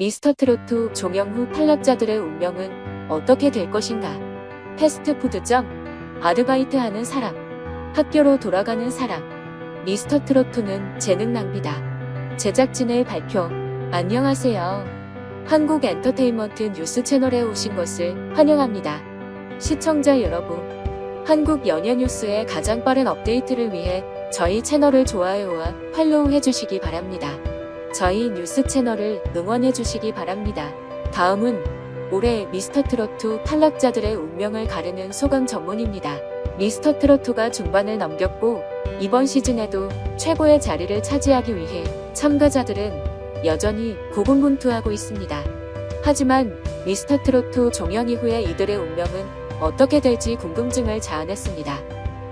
미스터 트로트 종영 후 탈락자들의 운명은 어떻게 될 것인가? 패스트푸드점, 아르바이트하는 사람, 학교로 돌아가는 사람. 미스터 트로트는 재능 낭비다. 제작진의 발표. 안녕하세요. 한국 엔터테인먼트 뉴스 채널에 오신 것을 환영합니다. 시청자 여러분, 한국 연예 뉴스의 가장 빠른 업데이트를 위해 저희 채널을 좋아요와 팔로우 해주시기 바랍니다. 저희 뉴스 채널을 응원해 주시기 바랍니다. 다음은 올해 미스터 트로트 탈락자들의 운명을 가르는 소감 전문입니다. 미스터 트로트가 중반을 넘겼고 이번 시즌에도 최고의 자리를 차지하기 위해 참가자들은 여전히 고군분투하고 있습니다. 하지만 미스터 트로트 종영 이후에 이들의 운명은 어떻게 될지 궁금증을 자아냈습니다.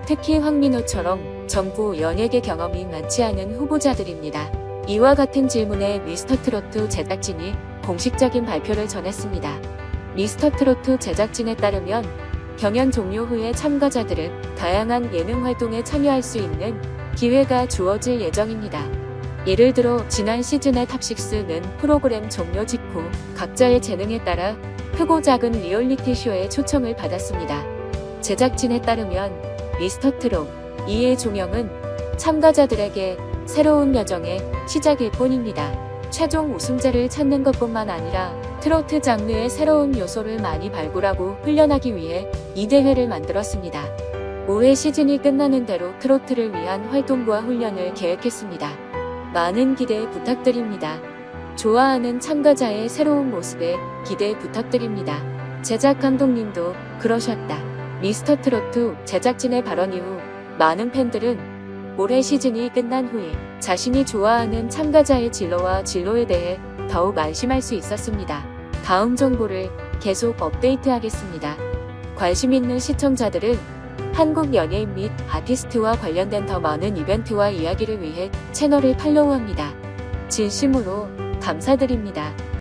특히 황민호처럼 정부 연예계 경험이 많지 않은 후보자들입니다. 이와 같은 질문에 미스터 트로트 제작진이 공식적인 발표를 전했습니다. 미스터 트로트 제작진에 따르면 경연 종료 후에 참가자들은 다양한 예능 활동에 참여할 수 있는 기회가 주어질 예정입니다. 예를 들어 지난 시즌의 탑6는 프로그램 종료 직후 각자의 재능에 따라 크고 작은 리얼리티 쇼에 초청을 받았습니다. 제작진에 따르면 미스터 트롯 2의 종영은 참가자들에게 새로운 여정의 시작일 뿐입니다. 최종 우승자를 찾는 것뿐만 아니라 트로트 장르의 새로운 요소를 많이 발굴하고 훈련하기 위해 이 대회를 만들었습니다. 올해 시즌이 끝나는 대로 트로트를 위한 활동과 훈련을 계획했습니다. 많은 기대 부탁드립니다. 좋아하는 참가자의 새로운 모습에 기대 부탁드립니다. 제작 감독님도 그러셨다. 미스터 트로트 제작진의 발언 이후 많은 팬들은 올해 시즌이 끝난 후에 자신이 좋아하는 참가자의 진로와 진로에 대해 더욱 안심할 수 있었습니다. 다음 정보를 계속 업데이트하겠습니다. 관심 있는 시청자들은 한국 연예인 및 아티스트와 관련된 더 많은 이벤트와 이야기를 위해 채널을 팔로우합니다. 진심으로 감사드립니다.